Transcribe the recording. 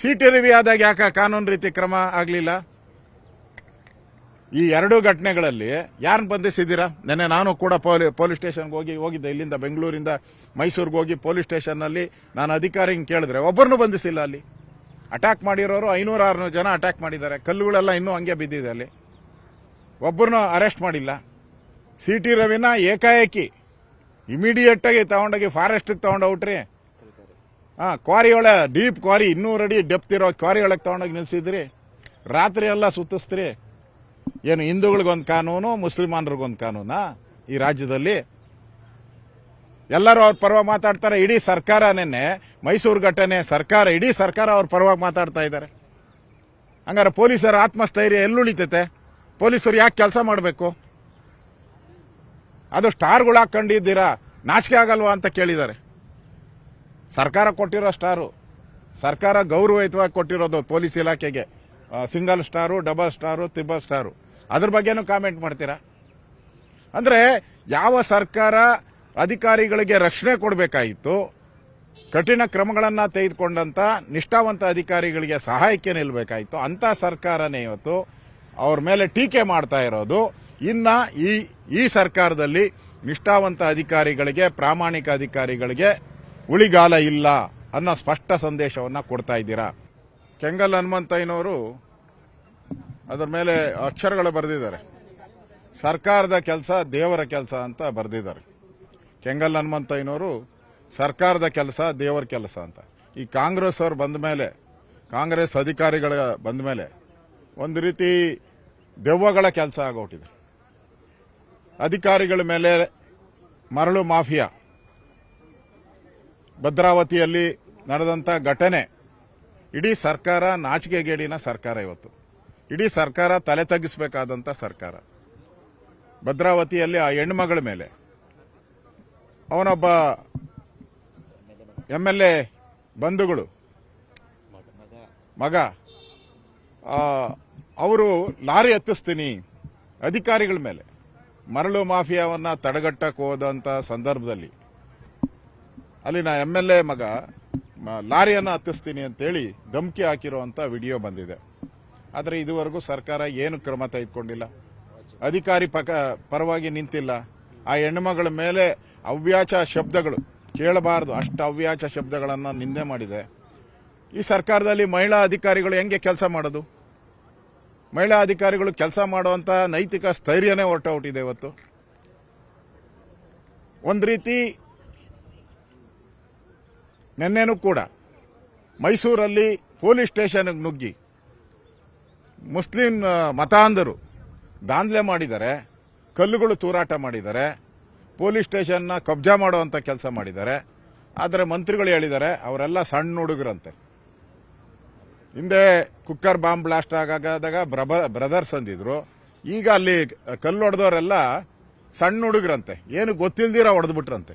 City Ravi ಆದಾಗ ಯಾಕೆ ಕಾನೂನು ರೀತಿ ಕ್ರಮ ಆಗಲಿಲ್ಲ? ಈ ಎರಡೂ ಘಟನೆಗಳಲ್ಲಿ ಯಾರನ್ನ ಬಂಧಿಸಿದ್ದೀರಾ? ನೆನ್ನೆ ನಾನು ಕೂಡ ಪೊಲಿ, ಪೊಲೀಸ್ ಸ್ಟೇಷನ್ಗೆ ಹೋಗಿ, ಹೋಗಿದ್ದೆ. ಇಲ್ಲಿಂದ ಬೆಂಗಳೂರಿಂದ ಮೈಸೂರಿಗೆ ಹೋಗಿ ಪೊಲೀಸ್ ಸ್ಟೇಷನ್ನಲ್ಲಿ ನಾನು ಅಧಿಕಾರಿ ಕೇಳಿದ್ರೆ ಒಬ್ಬರನ್ನು ಬಂಧಿಸಿಲ್ಲ ಅಲ್ಲಿ. ಅಟ್ಯಾಕ್ ಮಾಡಿರೋರು ಐನೂರ ಆರುನೂರು ಜನ ಅಟ್ಯಾಕ್ ಮಾಡಿದ್ದಾರೆ. ಕಲ್ಲುಗಳೆಲ್ಲ ಇನ್ನೂ ಹಂಗೆ ಬಿದ್ದಿದೆ ಅಲ್ಲಿ. ಒಬ್ಬರನ್ನು ಅರೆಸ್ಟ್ ಮಾಡಿಲ್ಲ. ಸಿ ಟಿ ರವಿನ ಏಕಾಏಕಿ ಇಮಿಡಿಯೇಟಾಗಿ ತಗೊಂಡೋಗಿ ಫಾರೆಸ್ಟ್ಗೆ ತಗೊಂಡೋಗ್ಬಿಟ್ರಿ. ಹಾ ಕ್ವಾರಿ ಒಳ ಡೀಪ್ ಕ್ವಾರಿ, ಇನ್ನೂರು ಅಡಿ ಡೆಪ್ತ್ ಇರೋ ಕ್ವಾರಿಯೊಳಗೆ ತಗೊಂಡೋಗಿ ನಿಲ್ಸಿದ್ರಿ. ರಾತ್ರಿ ಎಲ್ಲ ಸುತ್ತಿಸ್ತ್ರಿ. ಏನು ಹಿಂದೂಗಳಿಗೊಂದು ಕಾನೂನು, ಮುಸ್ಲಿಮಾನರಿಗೊಂದು ಕಾನೂನಾ? ಈ ರಾಜ್ಯದಲ್ಲಿ ಎಲ್ಲರೂ ಅವ್ರ ಪರವಾಗಿ ಮಾತಾಡ್ತಾರೆ. ಇಡೀ ಸರ್ಕಾರ ನಿನ್ನೆ, ಮೈಸೂರು ಘಟನೆ, ಸರ್ಕಾರ, ಇಡೀ ಸರ್ಕಾರ ಅವ್ರ ಪರವಾಗಿ ಮಾತಾಡ್ತಾ ಇದ್ದಾರೆ ಹಂಗಾರೆ ಪೊಲೀಸರ ಆತ್ಮಸ್ಥೈರ್ಯ ಎಲ್ಲುಳಿತೈತೆ? ಪೊಲೀಸರು ಯಾಕೆ ಕೆಲಸ ಮಾಡಬೇಕು? ಅದು ಸ್ಟಾರ್ಗಳು ಹಾಕೊಂಡಿದ್ದೀರಾ ನಾಚಿಕೆ ಆಗಲ್ವಾ ಅಂತ ಕೇಳಿದ್ದಾರೆ. ಸರ್ಕಾರ ಕೊಟ್ಟಿರೋ ಸ್ಟಾರು, ಸರ್ಕಾರ ಗೌರವಯುತವಾಗಿ ಕೊಟ್ಟಿರೋದು ಪೊಲೀಸ್ ಇಲಾಖೆಗೆ single star, double star, triple star. ಅದ್ರ ಬಗ್ಗೆನೂ ಕಾಮೆಂಟ್ ಮಾಡ್ತೀರಾ? ಅಂದರೆ ಯಾವ ಸರ್ಕಾರ ಅಧಿಕಾರಿಗಳಿಗೆ ರಕ್ಷಣೆ ಕೊಡಬೇಕಾಗಿತ್ತು, ಕಠಿಣ ಕ್ರಮಗಳನ್ನು ತೆಗೆದುಕೊಂಡಂಥ ನಿಷ್ಠಾವಂತ ಅಧಿಕಾರಿಗಳಿಗೆ ಸಹಾಯಕ್ಕೆ ನಿಲ್ಲಬೇಕಾಗಿತ್ತು ಅಂಥ ಸರ್ಕಾರನೇ ಇವತ್ತು ಅವ್ರ ಮೇಲೆ ಟೀಕೆ ಮಾಡ್ತಾ ಇರೋದು. ಇನ್ನು ಈ ಈ ಸರ್ಕಾರದಲ್ಲಿ ನಿಷ್ಠಾವಂತ ಅಧಿಕಾರಿಗಳಿಗೆ, ಪ್ರಾಮಾಣಿಕ ಅಧಿಕಾರಿಗಳಿಗೆ ಉಳಿಗಾಲ ಇಲ್ಲ ಅನ್ನೋ ಸ್ಪಷ್ಟ ಸಂದೇಶವನ್ನು ಕೊಡ್ತಾ ಇದ್ದೀರಾ? ಕೆಂಗಲ್ ಹನುಮಂತಯ್ಯನವರು ಅದರ ಮೇಲೆ ಅಕ್ಷರಗಳು ಬರೆದಿದ್ದಾರೆ. ಸರ್ಕಾರದ ಕೆಲಸ ದೇವರ ಕೆಲಸ ಅಂತ ಬರೆದಿದ್ದಾರೆ. ಕೆಂಗಲ್ ಹನುಮಂತಯ್ಯನವರು ಸರ್ಕಾರದ ಕೆಲಸ ದೇವರ ಕೆಲಸ ಅಂತ. ಈ ಕಾಂಗ್ರೆಸ್ ಅವರು ಬಂದ ಮೇಲೆ, ಕಾಂಗ್ರೆಸ್ ಅಧಿಕಾರಿಗಳ ಬಂದ ಮೇಲೆ ಒಂದು ರೀತಿ ದೆವ್ವಗಳ ಕೆಲಸ ಆಗೋಟಿದೆ. ಅಧಿಕಾರಿಗಳ ಮೇಲೆ ಮರಳು ಮಾಫಿಯಾ. ಭದ್ರಾವತಿಯಲ್ಲಿ ನಡೆದಂಥ ಘಟನೆ ಇಡೀ ಸರ್ಕಾರ ನಾಚಿಕೆಗೇಡಿನ ಸರ್ಕಾರ ಇವತ್ತು. ಇಡೀ ಸರ್ಕಾರ ತಲೆ ತಗ್ಗಿಸಬೇಕಾದಂಥ ಸರ್ಕಾರ. ಭದ್ರಾವತಿಯಲ್ಲಿ ಆ ಹೆಣ್ಮಗಳ ಮೇಲೆ. ಅವನೊಬ್ಬ ಎಂ ಎಲ್ ಎ ಬಂಧುಗಳು. ಮಗ. ಅವರು ಲಾರಿ ಎತ್ತಿಸ್ತೀನಿ ಅಧಿಕಾರಿಗಳ ಮೇಲೆ. ಮರಳು ಮಾಫಿಯಾವನ್ನ ತಡೆಗಟ್ಟಕ್ಕೆ ಹೋದಂಥ ಸಂದರ್ಭದಲ್ಲಿ ಅಲ್ಲಿನ ಎಂ ಎಲ್ ಎ ಮಗ ಲಾರಿಯನ್ನು ಹತ್ತಿಸ್ತೀನಿ ಅಂತೇಳಿ ಧಮಕಿ ಹಾಕಿರುವಂಥ ವಿಡಿಯೋ ಬಂದಿದೆ. ಆದರೆ ಇದುವರೆಗೂ ಸರ್ಕಾರ ಏನು ಕ್ರಮ ತೆಗೆದುಕೊಂಡಿಲ್ಲ. ಅಧಿಕಾರಿ ಪಕ, ಪರವಾಗಿ ನಿಂತಿಲ್ಲ. ಆ ಹೆಣ್ಣುಮಗಳ ಮೇಲೆ ಅವ್ಯಾಚ ಶಬ್ದಗಳು, ಕೇಳಬಾರದು, ಅಷ್ಟು ಅವ್ಯಾಚ ಶಬ್ದಗಳನ್ನು ನಿಂದೆ ಮಾಡಿದೆ. ಈ ಸರ್ಕಾರದಲ್ಲಿ ಮಹಿಳಾ ಅಧಿಕಾರಿಗಳು ಹೆಂಗೆ ಕೆಲಸ ಮಾಡೋದು? ಮಹಿಳಾ ಅಧಿಕಾರಿಗಳು ಕೆಲಸ ಮಾಡುವಂತ ನೈತಿಕ ಸ್ಥೈರ್ಯನೇ ಹೊರಟೋಟಿದೆ ಇವತ್ತು. ಒಂದು ರೀತಿ ನಿನ್ನೆನೂ ಕೂಡ ಮೈಸೂರಲ್ಲಿ ಪೊಲೀಸ್ ಸ್ಟೇಷನ್ಗೆ ನುಗ್ಗಿ ಮುಸ್ಲಿಂ ಮತಾಂಧರು ದಾಂಧಲೆ ಮಾಡಿದ್ದಾರೆ ಕಲ್ಲುಗಳು ತೂರಾಟ ಮಾಡಿದ್ದಾರೆ ಪೊಲೀಸ್ ಸ್ಟೇಷನ್ನ ಕಬ್ಜಾ ಮಾಡುವಂಥ ಕೆಲಸ ಮಾಡಿದ್ದಾರೆ ಆದರೆ ಮಂತ್ರಿಗಳು ಹೇಳಿದ್ದಾರೆ ಅವರೆಲ್ಲ ಸಣ್ಣ ಹುಡುಗರಂತೆ. ಹಿಂದೆ ಕುಕ್ಕರ್ ಬಾಂಬ್ ಬ್ಲಾಸ್ಟ್ ಆಗಾದಾಗ ಬ್ರದರ್ಸ್ ಅಂದಿದ್ರು. ಈಗ ಅಲ್ಲಿ ಕಲ್ಲು ಹೊಡೆದವರೆಲ್ಲ ಸಣ್ಣ ಹುಡುಗರಂತೆ. ಏನು ಗೊತ್ತಿಲ್ದಿರ ಹೊಡೆದ್ಬಿಟ್ರಂತೆ.